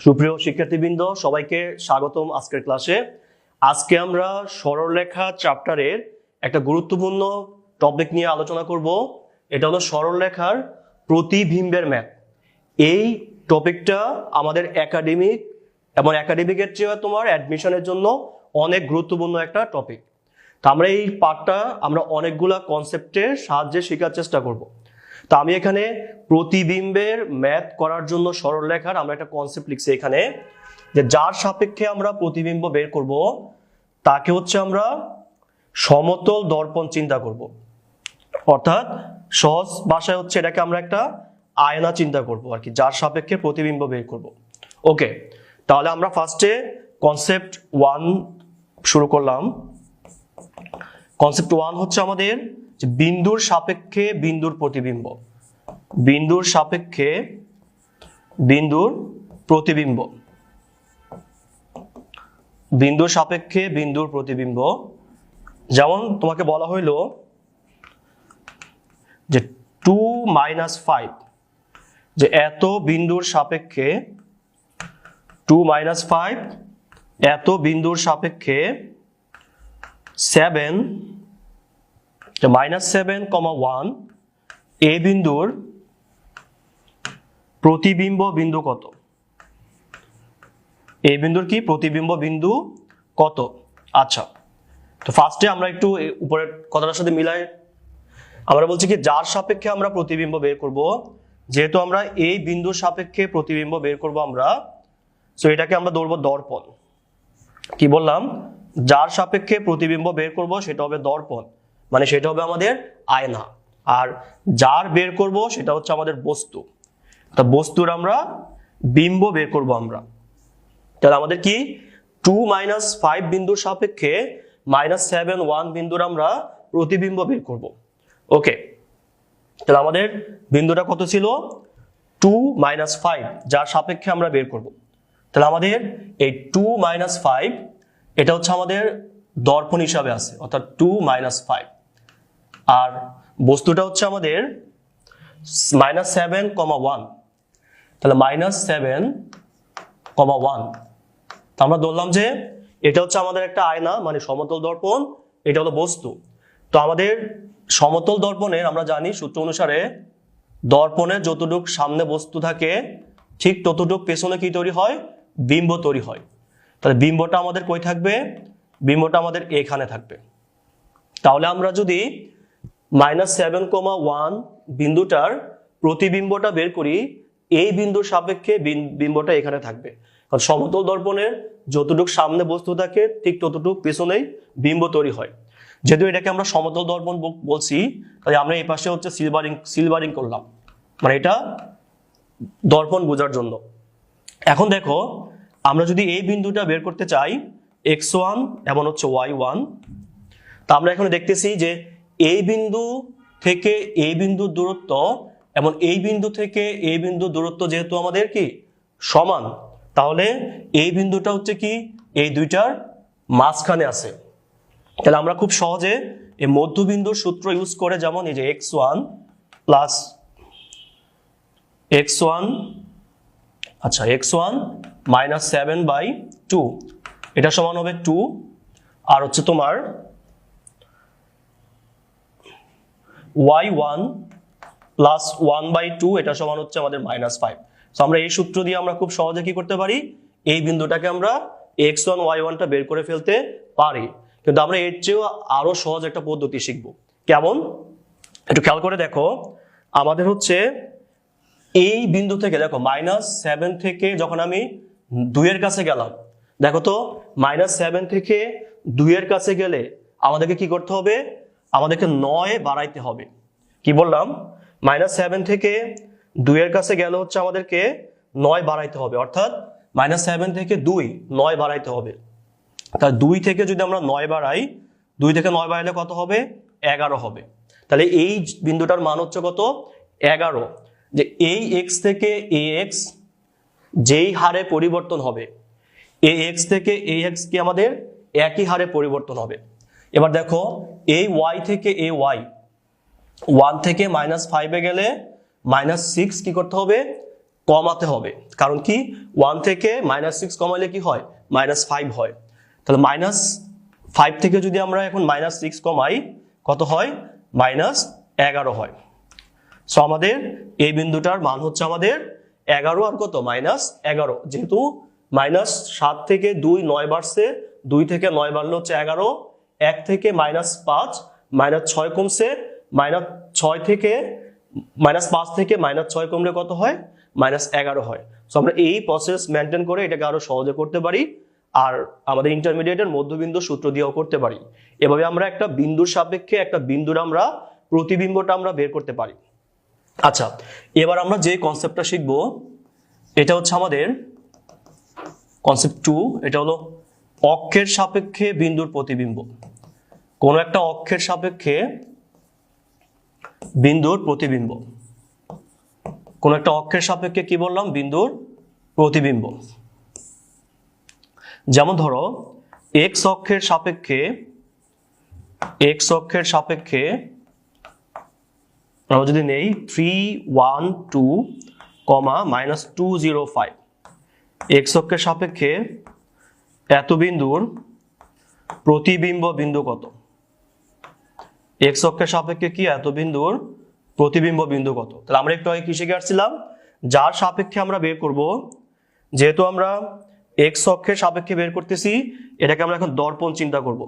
সুপ্রিয় শিক্ষার্থীবৃন্দ, সবাইকে স্বাগতম আজকের ক্লাসে। আজকে আমরা সরলরেখা চ্যাপ্টারের একটা গুরুত্বপূর্ণ টপিক নিয়ে আলোচনা করব। এটা হলো সরলরেখার প্রতিবিম্বের ম্যাপ। এই টপিকটা আমাদের একাডেমিক এবং একাডেমিকের চেয়ে তোমার অ্যাডমিশনের জন্য অনেক গুরুত্বপূর্ণ একটা টপিক তো আমরা এই পার্টটা আমরা অনেকগুলা কনসেপ্টের সাহায্যে শেখার চেষ্টা করব। তো আমি এখানে প্রতিবিম্বের ম্যাথ করার জন্য সরলরেখার আমরা একটা কনসেপ্ট লিখছি এখানে, যে যার সাপেক্ষে আমরা প্রতিবিম্ব বের করব, তাকে হচ্ছে আমরা সমতল দর্পণ চিন্তা করব। অর্থাৎ সহজ ভাষায় হচ্ছে এটাকে আমরা একটা আয়না চিন্তা করব আর কি, যার সাপেক্ষে প্রতিবিম্ব বের করব। ওকে, তাহলে আমরা ফার্স্টে কনসেপ্ট ওয়ান শুরু করলাম। কনসেপ্ট ওয়ান হচ্ছে আমাদের যে বিন্দুর সাপেক্ষে বিন্দুর প্রতিবিম্ব। বিন্দুর সাপেক্ষে বিন্দুর প্রতিবিম্ব। বিন্দুর সাপেক্ষে বিন্দুর প্রতিবিম্ব। যেমন তোমাকে বলা হইল যে টু মাইনাস ফাইভ, যে এত বিন্দুর সাপেক্ষে টু মাইনাস ফাইভ, এত বিন্দুর সাপেক্ষে seven minus seven comma one, এ বিন্দুর প্রতিবিম্ব বিন্দু কত? এ বিন্দুর কি? প্রতিবিম্ব বিন্দু কত? আচ্ছা তো ফার্স্টে আমরা একটু উপরের কথাটার সাথে মিলাই, আমরা বলছি কি, যার সাপেক্ষে আমরা প্রতিবিম্ব বের করব, যেহেতু আমরা এই বিন্দুর সাপেক্ষে প্রতিবিম্ব বের করব আমরা সো এটাকে আমরা ধরবো দর্পণ। কি বললাম? যার সাপেক্ষে প্রতিবিম্ব বের করব সেটা হবে দর্পণ। মানে সেটা হবে আমাদের আয়না। আর যার বের করব সেটা হচ্ছে আমাদের বস্তু। তা বস্তুর আমরা বিম্ব বের করব আমরা। তাহলে আমাদের কি? টু মাইনাস ফাইভ বিন্দুর সাপেক্ষে মাইনাস সেভেন ওয়ান বিন্দুর আমরা প্রতিবিম্ব বের করব। ওকে। তাহলে আমাদের বিন্দুটা কত ছিল? টু মাইনাস ফাইভ, যার সাপেক্ষে আমরা বের করব। তাহলে আমাদের এই টু মাইনাস ফাইভ, এটা হচ্ছে আমাদের দর্পণ হিসাবে আছে, অর্থাৎ টু মাইনাস ফাইভ। আর বস্তুটা হচ্ছে আমাদের মাইনাস সেভেন কমা ওয়ান তাহলে মাইনাস সেভেন কমা ওয়ান তো আমরা ধরলাম যে এটা হচ্ছে আমাদের একটা আয়না মানে সমতল দর্পণ, এটা হলো বস্তু। তো আমাদের সমতল দর্পণের, আমরা জানি সূত্র অনুসারে দর্পণের যতটুক সামনে বস্তু থাকে, ঠিক ততটুক পেছনে কি তৈরি হয়? বিম্ব তৈরি হয়। তাহলে বিম্বটা আমাদের কই থাকবে? বিম্বটা আমাদের এখানে থাকবে। তাহলে আমরা যদি মাইনাস সেভেন কমা ওয়ান বিন্দুটার প্রতিবিম্বটা বের করি, এই বিন্দুর সাপেক্ষে বিম্বটা এখানে থাকবে। কারণ সমতল দর্পণের যতটুক সামনে বস্তু থাকে, ঠিক ততটুক পেছনেই বিম্ব তৈরি হয়। যেহেতু এটাকে আমরা সমতল দর্পণ বল- বলছি, তাই আমরা এই পাশে হচ্ছে সিলভারিং সিলভারিং করলাম। মানে এটা দর্পণ বোঝার জন্য। এখন দেখো, আমরা যদি এই বিন্দুটা বের করতে চাই, এক্স ওয়ান এমন হচ্ছে ওয়াই ওয়ান, তা আমরা এখানে দেখতেছি যে এই বিন্দু থেকে এই বিন্দুর দূরত্ব এবং এই বিন্দু থেকে এই বিন্দুর দূরত্ব যেহেতু আমাদের কি? সমান। তাহলে এই বিন্দুটা হচ্ছে কি? এই দুইটার মাঝখানে আছে। তাহলে আমরা খুব সহজে এই মধ্যবিন্দুর সূত্র ইউজ করে যেমন এই যে x one plus x one আচ্ছা x one minus seven by two এটা সমান হবে টু আর হচ্ছে তোমার y one plus one by two এটা সমান হচ্ছে আমাদের মাইনাস ফাইভ তো আমরা এই সূত্র দিয়ে আমরা খুব সহজে কি করতে পারি? এই বিন্দুটাকে আমরা এক্স ওয়ান ওয়াই ওয়ানটা বের করে ফেলতে পারি। কিন্তু আমরা এর চেয়েও আরও সহজ একটা পদ্ধতি শিখব। কেমন? একটু খেয়াল করে দেখো। আমাদের হচ্ছে এই বিন্দু থেকে, দেখো মাইনাস সেভেন থেকে যখন আমি দুইয়ের কাছে গেলাম, দেখো তো মাইনাস সেভেন থেকে দুইয়ের কাছে গেলে আমাদেরকে কি করতে হবে? আমাদেরকে নয় বাড়াইতে হবে। কি বললাম? মাইনাস সেভেন থেকে দুইয়ের কাছে গেলে হচ্ছে আমাদেরকে নয় বাড়াইতে হবে। অর্থাৎ মাইনাস সেভেন থেকে দুই, নয় বাড়াইতে হবে। তাহলে দুই থেকে যদি আমরা নয় বাড়াই, দুই থেকে নয় বাড়াইলে কত হবে? এগারো হবে। তাহলে এই বিন্দুটার মান হচ্ছে কত? এগারো। যে এই এক্স থেকে এ এক্স যেই হারে পরিবর্তন হবে এ এক্স থেকে এ এক্স কি আমাদের? একই হারে পরিবর্তন হবে। এবার দেখো, এই ওয়াই থেকে এ ওয়াই ওয়ান থেকে মাইনাস ফাইভে গেলে মাইনাস সিক্স কি করতে হবে? কমাতে হবে। কারণ কি? ওয়ান থেকে মাইনাস সিক্স কমাইলে কি হয়? মাইনাস ফাইভ হয়। তাহলে মাইনাস ফাইভ থেকে যদি আমরা এখন মাইনাস সিক্স কমাই, কত হয়? মাইনাস এগারো হয়। সো আমাদের এই বিন্দুটার মান হচ্ছে আমাদের এগারো আর কত? মাইনাস এগারো। যেহেতু মাইনাস সাত থেকে দুই নয় বাড়ছে, দুই থেকে নয় বাড়লে হচ্ছে এগারো। এক থেকে মাইনাস পাঁচ, মাইনাস ছয় কমছে, মাইনাস ছয় থেকে, মাইনাস পাঁচ থেকে মাইনাস ছয় কমলে কত হয়? মাইনাস এগারো হয়। সো আমরা এই প্রসেস মেনটেন করে এটাকে আরও সহজে করতে পারি আর আমাদের ইন্টারমিডিয়েটের মধ্যবিন্দু সূত্র দিয়েও করতে পারি। এভাবে আমরা একটা বিন্দুর সাপেক্ষে একটা বিন্দুর আমরা প্রতিবিম্বটা আমরা বের করতে পারি। আচ্ছা এবার আমরা যে কনসেপ্টটা শিখব, এটা হচ্ছে আমাদের কনসেপ্ট টু এটা হলো অক্ষের সাপেক্ষে বিন্দুর প্রতিবিম্ব। কোন একটা অক্ষের সাপেক্ষে বিন্দুর প্রতিবিম্ব। কোন একটা অক্ষের সাপেক্ষে কি বললাম? বিন্দুর প্রতিবিম্ব। যেমন ধরো এক্স অক্ষের সাপেক্ষে এক্স অক্ষের সাপেক্ষে আমরা যদি নেই three one two comma minus two zero five x অক্ষের সাপেক্ষে এত বিন্দুর প্রতিবিম্ব বিন্দু কত? এক্স অক্ষের সাপেক্ষে কি? এত বিন্দুর প্রতিবিম্ব বিন্দু কত? তাহলে আমরা একটু আগে কি শিখে আসছিলাম? যার সাপেক্ষে আমরা বের করব, যেহেতু আমরা এক্স অক্ষের সাপেক্ষে বের করতেছি, এটাকে আমরা এখন দর্পণ চিন্তা করব।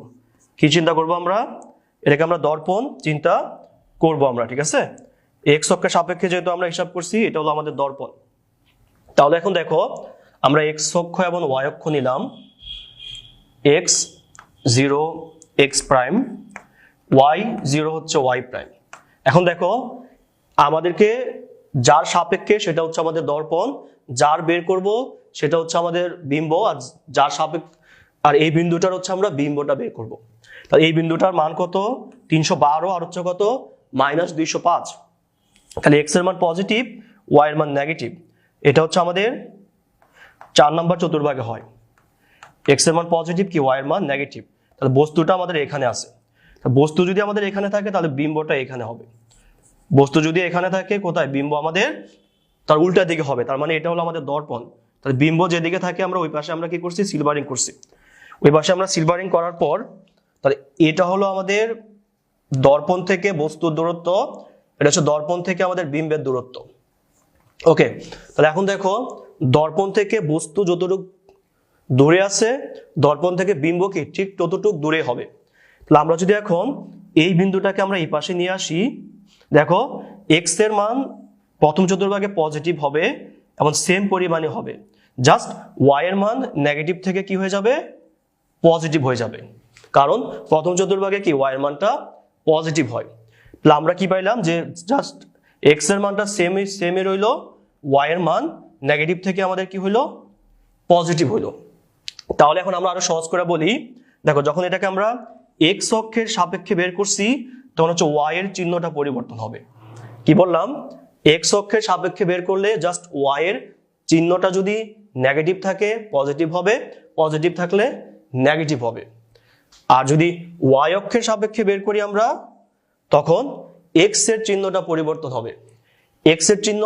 কি চিন্তা করব আমরা? এটাকে আমরা দর্পণ চিন্তা করব আমরা, ঠিক আছে? এক্স অক্ষের সাপেক্ষে যেহেতু আমরা হিসাব করছি, এটা হলো আমাদের দর্পণ। তাহলে এখন দেখো, আমরা এক্স অক্ষ এবং ওয়াই অক্ষ নিলাম। X zero x prime y zero হচ্ছে ওয়াই প্রাইম এখন দেখো, আমাদেরকে যার সাপেক্ষে সেটা হচ্ছে আমাদের দর্পণ, যার বের করব সেটা হচ্ছে আমাদের বিম্ব, আর যার সাপেক্ষ, আর এই বিন্দুটার হচ্ছে আমরা বিম্বটা বের করব। তাহলে এই বিন্দুটার মান কত? তিনশো বারো, আর হচ্ছে কত? মাইনাস দুইশো পাঁচ। তাহলে এক্সের মান পজিটিভ ওয়াই এর মান নেগেটিভ। এটা হচ্ছে আমাদের চার নম্বর চতুর্ভাগে হয়। এক্সের মান পজিটিভ কি? ওয়াই এর মান নেগেটিভ তাহলে বস্তুটা আমাদের এখানে আছে। বস্তু যদি আমাদের এখানে থাকে, তাহলে বিম্বটা এখানে হবে। বস্তু যদি এখানে থাকে, কোথায়? বিম্ব আমাদের তার উল্টা দিকে হবে। তার মানে এটা হলো আমাদের দর্পণ। তাহলে বিম্ব যেদিকে থাকে, আমরা ওই পাশে আমরা কি করছি? সিলভারিং করছি। ওই পাশে আমরা সিলভারিং করার পর, তাহলে এটা হলো আমাদের দর্পণ থেকে বস্তুর দূরত্ব। এটা হচ্ছে দর্পণ থেকে আমাদের বিম্বের দূরত্ব। ওকে তাহলে এখন দেখো, দর্পণ থেকে বস্তু যতটুকু দূরে আছে, দর্পণ থেকে বিম্ব কি ঠিক ততটুক দূরে হবে? তাহলে আমরা যদি এখন এই বিন্দুটাকে আমরা এই পাশে নিয়ে আসি, দেখো এক্সের মান প্রথম চতুর্ভাগে পজিটিভ হবে এবং সেম পরিমাণে হবে। জাস্ট ওয়াই এর মান নেগেটিভ থেকে কি হয়ে যাবে? পজিটিভ হয়ে যাবে। কারণ প্রথম চতুর্ভাগে কি ওয়াই এর মানটা পজিটিভ হয়। তাহলে আমরা কি পাইলাম যে জাস্ট এক্সের মানটা সেম সেমই রইল ওয়াই এর মান নেগেটিভ থেকে আমাদের কি হইল? পজিটিভ হইল। তাহলে এখন আমরা আরও সহজ করে বলি, দেখো যখন এটাকে আমরা এক্স অক্ষের সাপেক্ষে বের করছি, তখন হচ্ছে ওয়াই এর চিহ্নটা পরিবর্তন হবে। কি বললাম? এক্স অক্ষের সাপেক্ষে বের করলে জাস্ট ওয়াই এর চিহ্নটা যদি নেগেটিভ থাকে পজিটিভ হবে পজিটিভ থাকলে নেগেটিভ হবে। আর যদি ওয়াই অক্ষের সাপেক্ষে বের করি আমরা, তখন এক্সের চিহ্নটা পরিবর্তন হবে। এক্সের চিহ্ন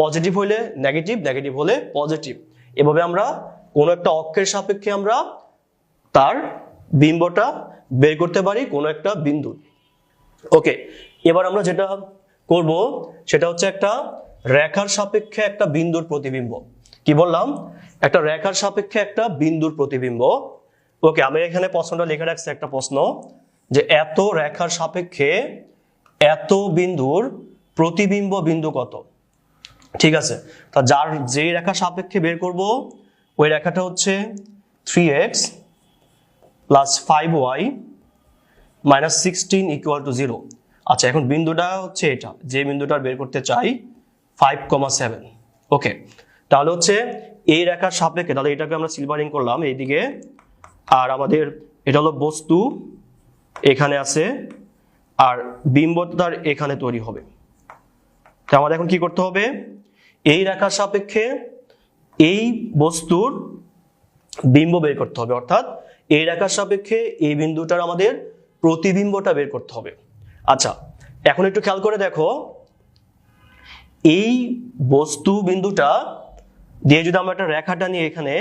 পজিটিভ হলে নেগেটিভ নেগেটিভ হলে পজিটিভ এভাবে আমরা কোনো একটা অক্ষের সাপেক্ষে আমরা তার বিম্বটা বের করতে পারি কোনো একটা বিন্দু ওকে, এবার আমরা যেটা করব, সেটা হচ্ছে একটা রেখার সাপেক্ষে একটা বিন্দুর প্রতিবিম্ব। কি বললাম? একটা রেখার সাপেক্ষে একটা বিন্দুর প্রতিবিম্ব। ওকে, আমি এখানে প্রশ্নটা লিখে রাখছি একটা প্রশ্ন, যে এত রেখার সাপেক্ষে এত বিন্দুর প্রতিবিম্ব বিন্দু কত? ঠিক আছে? তা যার যে রেখা সাপেক্ষে বের করব ওই রেখাটা হচ্ছে three x plus five y minus sixteen equal to zero আচ্ছা এখন বিন্দুটা হচ্ছে এটা, যে বিন্দুটা বের করতে চাই ফাইভ কমা সেভেন ওকে, তাহলে হচ্ছে এই রেখার সাপেক্ষে, তাহলে এটাকে আমরা সিলভারিং করলাম এইদিকে, আর আমাদের এটা হলো বস্তু, এখানে আছে, আর বিম্বতার এখানে তৈরি হবে। তো আমাদের এখন কি করতে হবে? এই রেখার সাপেক্ষে এই বস্তুর বিম্ব বের করতে হবে, অর্থাৎ এই রেখার সাপেক্ষে এই বিন্দুটার আমাদের প্রতিবিম্বটা বের করতে হবে। আচ্ছা এখন একটু খেয়াল করে দেখো, এই বস্তু বিন্দুটা দিয়ে যদি আমরা একটা রেখাটা নিয়ে এখানে,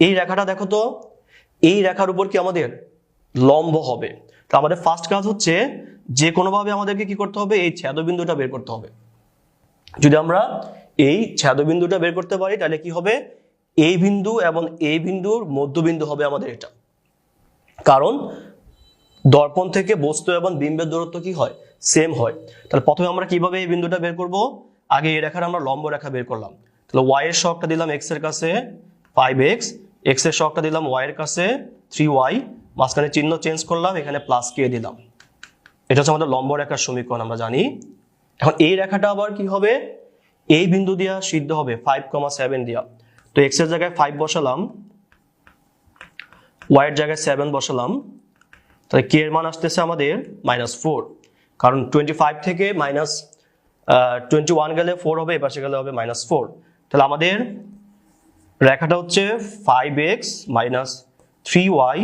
এই রেখাটা দেখো তো, এই রেখার উপর কি আমাদের লম্ব হবে? তো আমাদের ফার্স্ট কাজ হচ্ছে যে কোনোভাবে আমাদেরকে কি করতে হবে? এই ছেদ বিন্দুটা বের করতে হবে। যদি আমরা এই ছেদবিন্দুটা বের করতে পারি, তাহলে কি হবে? এই বিন্দু এবং এই বিন্দুর মধ্যবিন্দু হবে আমাদের এটা। কারণ দর্পণ থেকে বস্তু এবং বিম্বের দূরত্ব কি হয়? সেম হয়। তাহলে প্রথমে আমরা কীভাবে এই বিন্দুটা বের করব? আগে এই রেখার আমরা লম্ব রেখা বের করলাম। তাহলে ওয়াই এর শখটা দিলাম এক্সের কাছে ফাইভ এক্স এক্সের শখটা দিলাম ওয়াই এর কাছে থ্রি ওয়াই মাঝখানে চিহ্ন চেঞ্জ করলাম, এখানে প্লাস কে দিলাম। এটা হচ্ছে আমাদের লম্ব রেখার সমীকরণ, আমরা জানি। এখন এই রেখাটা আবার কি হবে? এই বিন্দু দিয়া সিদ্ধ হবে ফাইভ কমা সেভেন দিয়া। তো এক্সের জায়গায় ফাইভ বসালাম ওয়াই এর জায়গায় সেভেন বসালাম, তাহলে কে এর মান আসতেছে আমাদের মাইনাস ফোর কারণ টোয়েন্টি ফাইভ থেকে মাইনাস টোয়েন্টি ওয়ান গেলে ফোর হবে এপাশে গেলে হবে মাইনাস ফোর তাহলে আমাদের রেখাটা হচ্ছে five x minus three y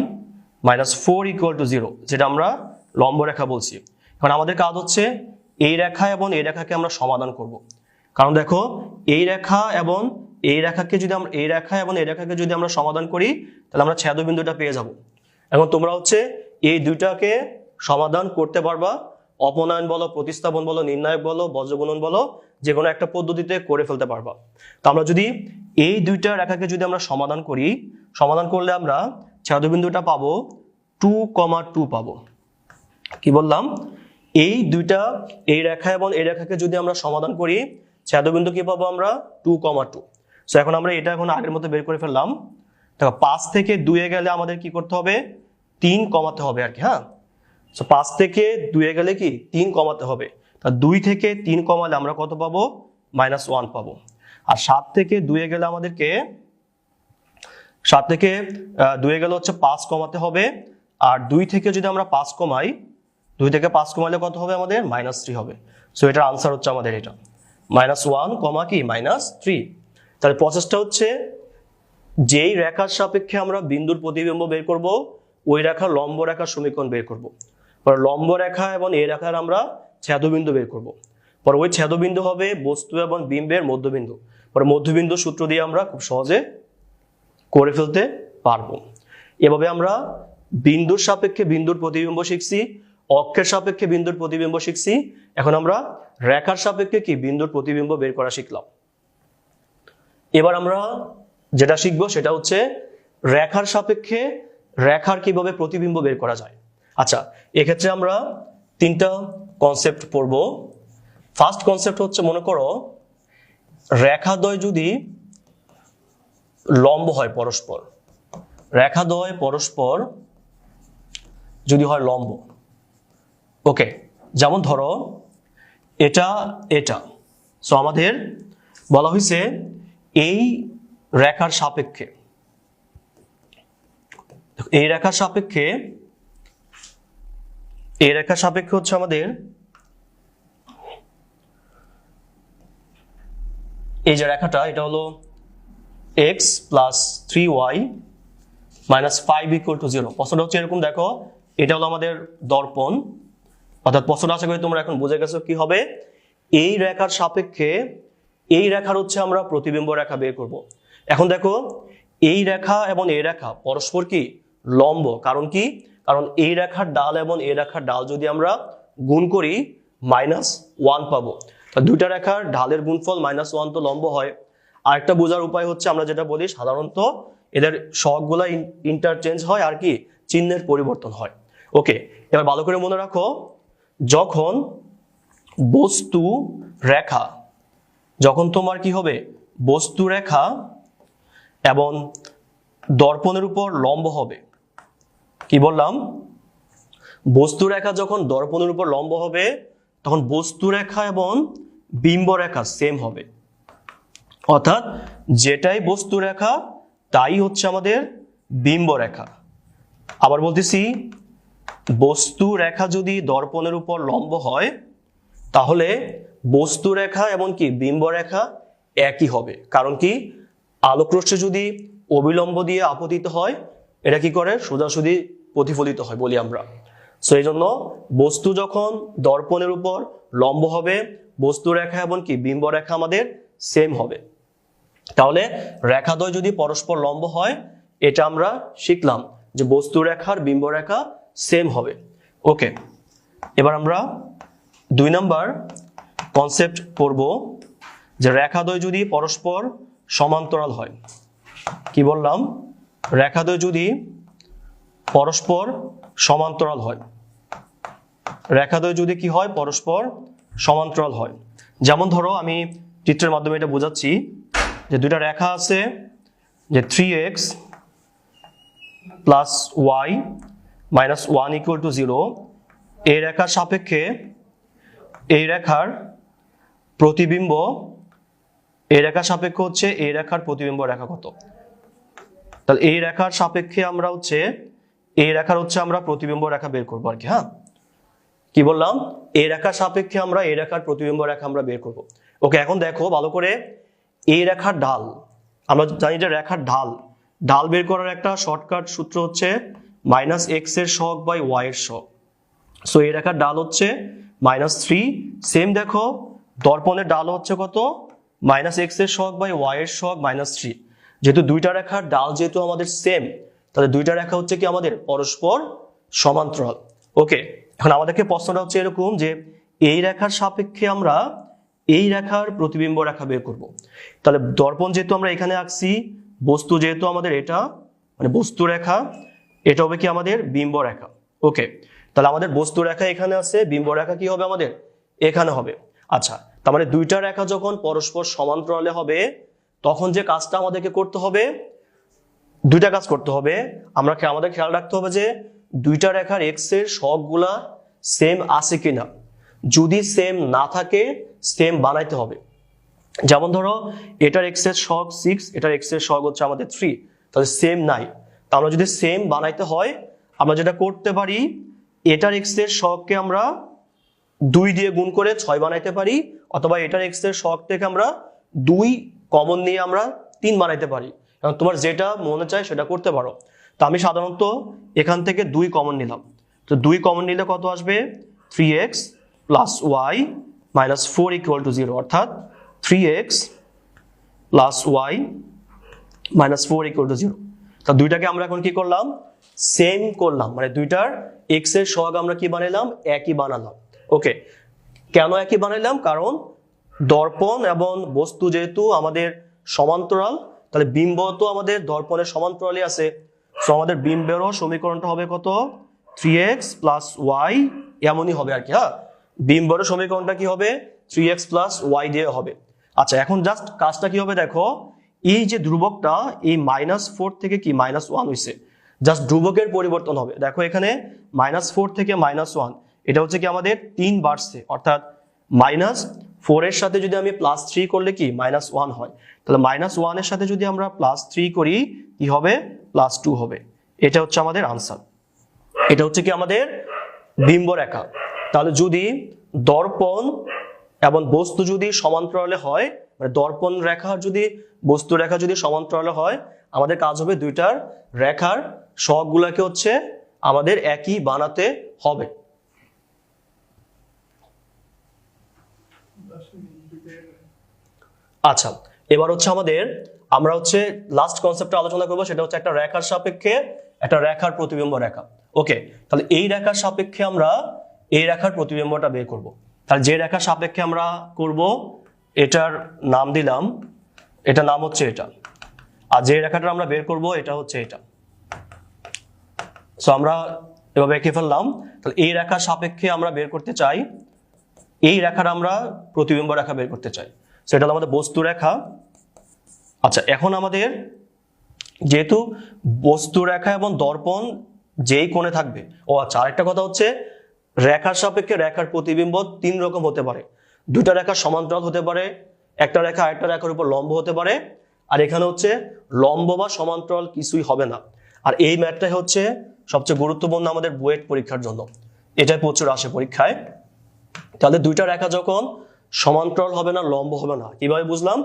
minus four equal to zero যেটা আমরা লম্ব রেখা বলছি। এখন আমাদের কাজ হচ্ছে এই রেখা এবং এই রেখাকে আমরা সমাধান করব। কারণ দেখো, এই রেখা এবং এই রেখাকে যদি আমরা, এই রেখা এবং এই রেখাকে যদি আমরা সমাধান করি, তাহলে আমরা ছেদবিন্দুটা পেয়ে যাব। এখন তোমরা হচ্ছে এই দুইটাকে সমাধান করতে পারবা। অপনয়ন বলো, প্রতিস্থাপন বলো, নির্ণায়ক বলো, বজ্রগুণন বলো যে কোনো একটা পদ্ধতিতে করে ফেলতে পারবা। তো আমরা যদি এই দুইটা রেখাকে যদি আমরা সমাধান করি, সমাধান করলে আমরা ছেদবিন্দুটা পাবো টু কমা টু পাবো। কি বললাম? এই দুইটা, এই রেখা এবং এই রেখাকে যদি আমরা সমাধান করি ছেদবিন্দু কি পাবো আমরা? Two comma two. সো এখন আমরা এটা এখন আগের মতো বের করে ফেললাম। দেখো, পাঁচ থেকে দুয়ে গেলে আমাদের কি করতে হবে? তিন কমাতে হবে আর কি হ্যাঁ? সো পাঁচ থেকে দুয়ে গেলে কি? তিন কমাতে হবে। তা দুই থেকে তিন কমালে আমরা কত পাবো? মাইনাস ওয়ান পাবো। আর সাত থেকে দুয়ে গেলে আমাদেরকে, সাত থেকে দুয়ে গেলে হচ্ছে পাঁচ কমাতে হবে। আর দুই থেকে যদি আমরা পাঁচ কমাই, দুই থেকে পাঁচ কমালে কত হবে আমাদের? মাইনাস থ্রি হবে। সো এটার আনসার হচ্ছে আমাদের এটা। মাইনাস ওয়ান কমা কি? Minus three. তাহলে প্রসেসটা হচ্ছে, যেই রেখার সাপেক্ষে আমরা বিন্দুর প্রতিবিম্ব বের করব, ওই রেখার লম্ব রেখার সমীকরণ বের করব। পরে লম্ব রেখা এবং এই রেখার আমরা ছেদবিন্দু বের করব। পরে ওই ছেদবিন্দু হবে বস্তু এবং বিম্বের মধ্যবিন্দু। পরে মধ্যবিন্দু সূত্র দিয়ে আমরা খুব সহজে করে ফেলতে পারব। এভাবে আমরা বিন্দুর সাপেক্ষে বিন্দুর প্রতিবিম্ব শিখছি। অক্ষের সাপেক্ষে বিন্দুর প্রতিবিম্ব শিখছি। এখন আমরা রেখার সাপেক্ষে কি বিন্দুর প্রতিবিম্ব বের করা শিখলাম। এবার আমরা যেটা শিখব সেটা হচ্ছে রেখার সাপেক্ষে রেখার কীভাবে প্রতিবিম্ব বের করা যায়। আচ্ছা এক্ষেত্রে আমরা তিনটা কনসেপ্ট পড়ব। ফার্স্ট কনসেপ্ট হচ্ছে, মনে করো, রেখাদ্বয় যদি লম্ব হয় পরস্পর, রেখাদ্বয় পরস্পর যদি হয় লম্ব ওকে যেমন ধরো, এটা এটা। সো আমাদের বলা হয়েছে এই রেখার সাপেক্ষে। এই রেখার সাপেক্ষে, এই রেখার সাপেক্ষে হচ্ছে আমাদের এই যে রেখাটা, এটা হলো x plus three y minus five equal to zero প্রশ্নটা হচ্ছে এরকম, দেখো, এটা হলো আমাদের দর্পণ। অর্থাৎ প্রশ্নটা আশা করি তোমরা এখন বুঝে গেছো কি হবে? এই রেখার সাপেক্ষে, এই রেখার হচ্ছে আমরা প্রতিবিম্ব রেখা বের করব। এখন দেখো, এই রেখা এবং এই রেখা পরস্পর কি? লম্ব। কারণ কি? কারণ এই রেখার ডাল এবং এই রেখার ডাল যদি আমরা গুণ করি মাইনাস ওয়ান পাবো। দুইটা রেখার ঢালের গুণফল মাইনাস ওয়ান তো লম্ব হয়। আরেকটা বোঝার উপায় হচ্ছে আমরা যেটা বলি, সাধারণত এদের শখগুলো ইন্টারচেঞ্জ হয় আর কি, চিহ্নের পরিবর্তন হয়। ওকে এবার ভালো করে মনে রাখো যখন বস্তু রেখা, যখন তোমার কি হবে? বস্তু রেখা এবং দর্পণের উপর লম্ব হবে। কি বললাম? বস্তু রেখা যখন দর্পণের উপর লম্ব হবে, তখন বস্তু রেখা এবং বিম্ব রেখা সেম হবে। অর্থাৎ যেটাই বস্তু রেখা, তাই হচ্ছে আমাদের বিম্ব রেখা। আবার বলতেছি বস্তু রেখা যদি দর্পণের উপর লম্ব হয়, তাহলে বস্তু রেখা এবং কি বিম্ব রেখা একই হবে। কারণ কি আলোকরশ্মি যদি অবিলম্ব দিয়ে আপতিত হয়, এটা কি করে? সোজাসুজি প্রতিফলিত হয় বলি আমরা। সো এই জন্য বস্তু যখন দর্পণের উপর লম্ব হবে, বস্তু রেখা এবং কি বিম্ব রেখা আমাদের সেম হবে। তাহলে রেখাদ্বয় যদি পরস্পর লম্ব হয়, এটা আমরা শিখলাম যে বস্তু রেখার বিম্ব রেখা সেম হবে। ওকে এবার আমরা দুই নাম্বার কনসেপ্ট পড়ব যে রেখাদ্বয় যদি পরস্পর সমান্তরাল হয়, কি বললাম? রেখাদ্বয় যদি পরস্পর সমান্তরাল হয়, রেখাদ্বয় যদি কি হয়? পরস্পর সমান্তরাল হয়। যেমন ধরো, আমি চিত্রের মাধ্যমে এটা বোঝাচ্ছি যে দুইটা রেখা আছে যে three x plus y minus one equal to zero এই রেখার সাপেক্ষে এই রেখার প্রতিবিম্ব এই রেখার সাপেক্ষে হচ্ছে এই রেখার প্রতিবিম্ব রেখা কত? তাহলে এই রেখার সাপেক্ষে আমরা হচ্ছে এই রেখার হচ্ছে আমরা প্রতিবিম্ব রেখা বের করব আর কি হ্যাঁ? কি বললাম? এই রেখার সাপেক্ষে আমরা এই রেখার প্রতিবিম্ব রেখা আমরা বের করব। ওকে, এখন দেখো ভালো করে এই রেখার ঢাল, আমরা জানি যে রেখার ঢাল ঢাল বের করার একটা শর্টকাট সূত্র হচ্ছে মাইনাস এক্সের শক বাই ওয়াই এর শক সো এই রেখার ডাল হচ্ছে মাইনাস থ্রি সেম দেখো, দর্পণের ডাল হচ্ছে কত? মাইনাস এক্সের শক বাই ওয়াই এর শক মাইনাস থ্রি যেহেতু দুইটা রেখার ডাল যেহেতু আমাদের সেম তাহলে দুইটা রেখা হচ্ছে কি আমাদের পরস্পর সমান্তরাল। ওকে এখন আমাদেরকে প্রশ্নটা হচ্ছে এরকম যে, এই রেখার সাপেক্ষে আমরা এই রেখার প্রতিবিম্ব রেখা বের করব। তাহলে দর্পণ যেহেতু আমরা এখানে আঁকছি, বস্তু যেহেতু আমাদের এটা মানে বস্তু রেখা এটা হবে কি আমাদের বিম্ব রেখা? ওকে তাহলে আমাদের বস্তু রেখা এখানে আছে, বিম্ব রেখা কি হবে আমাদের? এখানে হবে। আচ্ছা তার মানে দুইটা রেখা যখন পরস্পর সমান্তরালে হবে, তখন যে কাজটা আমাদেরকে করতে হবে, দুইটা কাজ করতে হবে। আমরা আমাদের খেয়াল রাখতে হবে যে দুইটা রেখার এক্সের শখগুলা সেম আছে কিনা। যদি সেম না থাকে সেম বানাইতে হবে। যেমন ধরো, এটার এক্সের শখ সিক্স এটার এক্সের শখ হচ্ছে আমাদের থ্রি তাহলে সেম নাই। আমরা যদি সেম বানাইতে হয়, আমরা যেটা করতে পারি, এটার এক্সের শখকে আমরা দুই দিয়ে গুণ করে ছয় বানাইতে পারি, অথবা এটার এক্সের শখ থেকে আমরা দুই কমন নিয়ে আমরা তিন বানাইতে পারি। এবং তোমার যেটা মনে চায় সেটা করতে পারো। তো আমি সাধারণত এখান থেকে দুই কমন নিলাম। তো দুই কমন নিলে কত আসবে? Three x plus y minus four equal to zero অর্থাৎ three x plus y minus four equal to zero তা দুইটাকে আমরা এখন কি করলাম? সেম করলাম। মানে দুইটার এক্সের সহগ আমরা কি বানাইলাম? একই বানালাম। ওকে কেন একই বানাইলাম? কারণ দর্পণ এবং বস্তু যেহেতু আমাদের সমান্তরাল, তাহলে বিম্ব তো আমাদের দর্পণের সমান্তরালই আছে। সো আমাদের বিম্বেরও সমীকরণটা হবে কত? থ্রি এক্স প্লাস ওয়াই এমনই হবে আর কি হ্যাঁ? বিম্বেরও সমীকরণটা কি হবে? থ্রি এক্স প্লাস ওয়াই দিয়ে হবে। আচ্ছা এখন জাস্ট কাজটা কি হবে দেখো? এই যে ধ্রুবকটা, এই মাইনাস ফোর থেকে কি মাইনাস ওয়ান হয়েছে জাস্ট ধ্রুবকের পরিবর্তন হবে। দেখো এখানে মাইনাস ফোর থেকে মাইনাস ওয়ান এটা হচ্ছে কি আমাদের তিন বাড়ছে। অর্থাৎ মাইনাস ফোর এর সাথে যদি আমি প্লাস থ্রি করলে কি? মাইনাস ওয়ান হয়। তাহলে মাইনাস ওয়ানের সাথে যদি আমরা প্লাস থ্রি করি, কি হবে? প্লাস টু হবে। এটা হচ্ছে আমাদের আনসার এটা হচ্ছে কি আমাদের বিম্ব রেখা। তাহলে যদি দর্পণ এবং বস্তু যদি সমান্তরালে হয় মানে দর্পণ রেখা যদি, বস্তু রেখা যদি সমান্তরাল হয়, আমাদের কাজ হবে দুইটার। রেখার সবগুলাকে হচ্ছে আমাদের একই বানাতে হবে। আচ্ছা এবার হচ্ছে আমাদের, আমরা হচ্ছে লাস্ট কনসেপ্টে আলোচনা করব, সেটা হচ্ছে একটা রেখার সাপেক্ষে একটা রেখার প্রতিবিম্ব রেখা। ওকে তাহলে এই রেখার সাপেক্ষে আমরা এই রেখার প্রতিবিম্বটা বের করব। তাহলে যে রেখার সাপেক্ষে আমরা করব এটার নাম দিলাম এটা নাম হচ্ছে এটা। আর যে রেখাটা আমরা বের করব, এটা হচ্ছে এটা। সো আমরা এভাবে এঁকে ফেললাম। তাহলে এই রেখার সাপেক্ষে আমরা বের করতে চাই। এই রেখার আমরা প্রতিবিম্ব রেখা বের করতে চাই। সেটা হলো আমাদের বস্তু রেখা। আচ্ছা এখন আমাদের যেহেতু বস্তু রেখা এবং দর্পণ যেই কোণে থাকবে, ও আচ্ছা আরেকটা কথা হচ্ছে, রেখার সাপেক্ষে রেখার প্রতিবিম্ব তিন রকম হতে পারে। দুইটা রেখা সমান্তরাল হতে পারে, একটা রেখা আরেকটা রেখার উপর লম্ব হতে পারে, আর এখানে হচ্ছে লম্ব বা সমান্তরাল কিছুই হবে না। আর এই ম্যাথটাই হচ্ছে সবচেয়ে গুরুত্বপূর্ণ আমাদের বুয়েট পরীক্ষার জন্য। এটাই প্রচুর আসে পরীক্ষায়। তাহলে দুইটা রেখা যখন সমান্তরাল হবে না, লম্ব হবে না, কীভাবে বুঝলাম?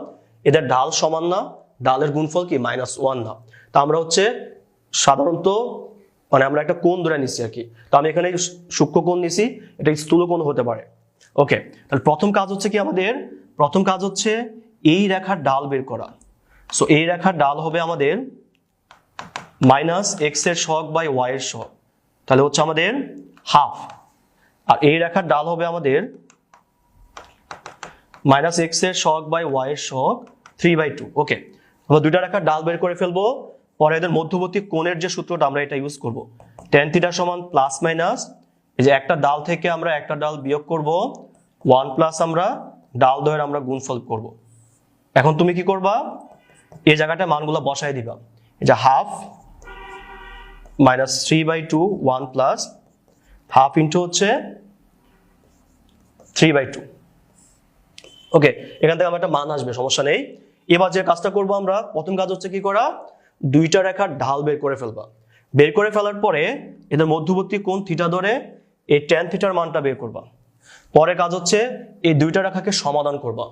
এদের ডাল সমান না ডালের গুণফল কি? মাইনাস ওয়ান না। তা আমরা হচ্ছে সাধারণত মানে আমরা একটা কোণ ধরে নিচ্ছি আর কি। তো আমি এখানে সূক্ষ্ম কোণ নিছি, এটা স্থূল কোণ হতে পারে। ওকে তাহলে প্রথম কাজ হচ্ছে কি আমাদের? প্রথম কাজ হচ্ছে এই রেখার ডাল বের করা। সো এই রেখার ডাল হবে আমাদের মাইনাস এক্সের শখ বাই ওয়াই এর শখ তাহলে হচ্ছে আমাদের হাফ আর এই রেখার ডাল হবে আমাদের মাইনাস এক্সের শখ বাই ওয়াই এর শখ থ্রি বাই টু ওকে আমরা দুইটা রেখার ডাল বের করে ফেলব। পরে এদের মধ্যবর্তী কোণের যে সূত্রটা আমরা এটা ইউজ করব। টেন থিটা সমান প্লাস মাইনাস এই যে একটা ডাল থেকে আমরা একটা ডাল বিয়োগ করব ওয়ান প্লাস আমরা ডাল দয়ের আমরা গুণফল করব। এখন তুমি কি করবা? এই জায়গাটায় মানগুলো বসায় দিবা। এই যে half minus three by two one plus half into হচ্ছে থ্রি বাই টু ওকে এখান থেকে আমার একটা মান আসবে, সমস্যা নেই। এবার যে কাজটা করব আমরা, প্রথম কাজ হচ্ছে কি করা? দুইটা রেখার ঢাল বের করে ফেলবা। বের করে ফেলার পরে এদের মধ্যবর্তী কোণ থিটা ধরে এই টেন থিটার মানটা বের করবা। পরে কাজ হচ্ছে এই দুইটা রেখাকে সমাধান করবা।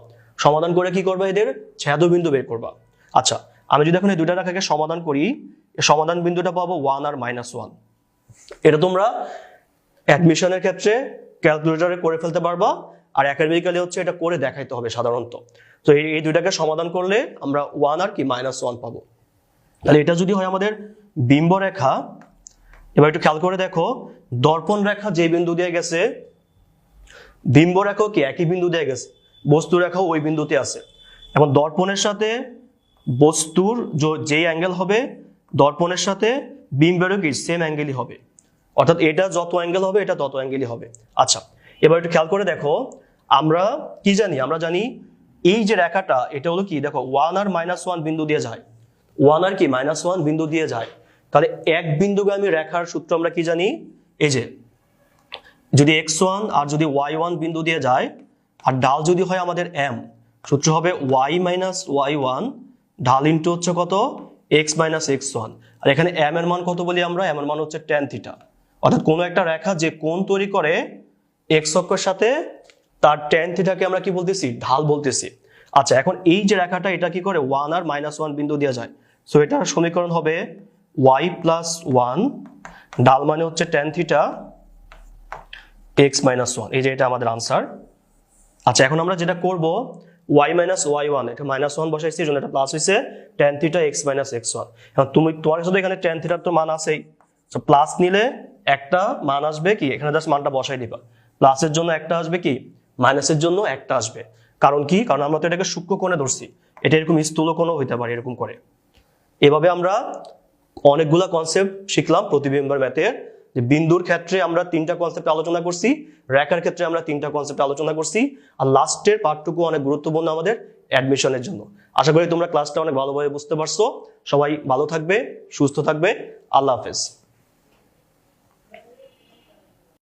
সমাধান করে কি করবা এদের? ছেদবিন্দু বের করবা। আচ্ছা আমি যদি এখন এই দুইটা রেখাকে সমাধান করি সমাধান বিন্দুটা পাবো ওয়ান আর মাইনাস ওয়ান এটা তোমরা অ্যাডমিশনের ক্ষেত্রে ক্যালকুলেটরে করে ফেলতে পারবা, আর একাডেমিক্যালি হচ্ছে এটা করে দেখাইতে হবে সাধারণত। তো এই দুইটাকে সমাধান করলে আমরা ওয়ান আর কি মাইনাস ওয়ান পাবো। তাহলে এটা যদি হয় আমাদের বিম্ব রেখা এবার একটু খেয়াল করে দেখো, দর্পণ রেখা যে বিন্দু দিয়ে গেছে, বিম্ব রেখাও কি একই বিন্দু দিয়ে গেছে? বস্তু রেখাও ওই বিন্দুতে আছে। এবং দর্পণের সাথে বস্তুর য- অ্যাঙ্গেল হবে, দর্পণের সাথে বিম্বেরও কি সেম অ্যাঙ্গেলই হবে। অর্থাৎ এটা যত অ্যাঙ্গেল হবে, এটা তত অ্যাঙ্গেলই হবে। আচ্ছা এবার একটু খেয়াল করে দেখো, আমরা কি জানি? আমরা জানি এই যে রেখাটা, এটা হলো কি? দেখো ওয়ান আর মাইনাস ওয়ান বিন্দু দিয়ে যায়। ওয়ান আর কি? মাইনাস ওয়ান বিন্দু দিয়ে যায়। তাহলে এক বিন্দুগামী রেখার সূত্র আমরা কি জানি? এই যে, যদি এক্স ওয়ান আর যদি ওয়াই ওয়ান বিন্দু দিয়ে যায়, আর ডাল যদি হয় আমাদের এম সূত্র হবে ওয়াই মাইনাস ওয়াই ওয়ান ঢাল ইন্টু হচ্ছে কত? এক্স মাইনাস এক্স ওয়ান আর এখানে এম এর মান কত বলি আমরা? এম এর মান হচ্ছে টেন থিটা অর্থাৎ কোনো একটা রেখা যে কোণ তৈরি করে এক্স অক্ষের সাথে, তার টেন থিটাকে আমরা কি বলতেছি? ঢাল বলতেছি। আচ্ছা এখন এই যে রেখাটা, এটা কি করে? ওয়ান আর মাইনাস ওয়ান বিন্দু দেওয়া যায়। সো এটার সমীকরণ হবে ওয়াই প্লাস ওয়ান ঢাল মানে হচ্ছে tan theta x minus one এই যে এটা আমাদের আনসার আচ্ছা এখন আমরা যেটা করব ওয়াই মাইনাস ওয়াই ওয়ান এটা মাইনাস ওয়ান বসাইছি, এই জন্য এটা প্লাস হয়েছে tan theta x minus x one এখন তুমি, তোমার সাথে এখানে টেন থিটার তো মান আছেই। প্লাস নিলে একটা মান আসবে কি? এখানে জাস্ট মানটা বসাই দিবা। প্লাসের জন্য একটা আসবে কি? মাইনাসের জন্য একটা আসবে। কারণ কি? কারণ আমরা তো এটাকে সূক্ষ্ম কোণে ধরছি। এটা এরকম স্থূল কোণও হইতে পারে এরকম করে। এভাবে আমরা অনেকগুলা কনসেপ্ট শিখলাম প্রতিবিম্বর ম্যাথের যে বিন্দুর ক্ষেত্রে আমরা তিনটা কনসেপ্ট আলোচনা করছি, রেখার ক্ষেত্রে আমরা তিনটা কনসেপ্ট আলোচনা করছি, আর লাস্টের পার্টটুকু অনেক গুরুত্বপূর্ণ আমাদের অ্যাডমিশনের জন্য। আশা করি তোমরা ক্লাসটা অনেক ভালোভাবে বুঝতে পারছ। সবাই ভালো থাকবে, সুস্থ থাকবে। আল্লাহ হাফেজ।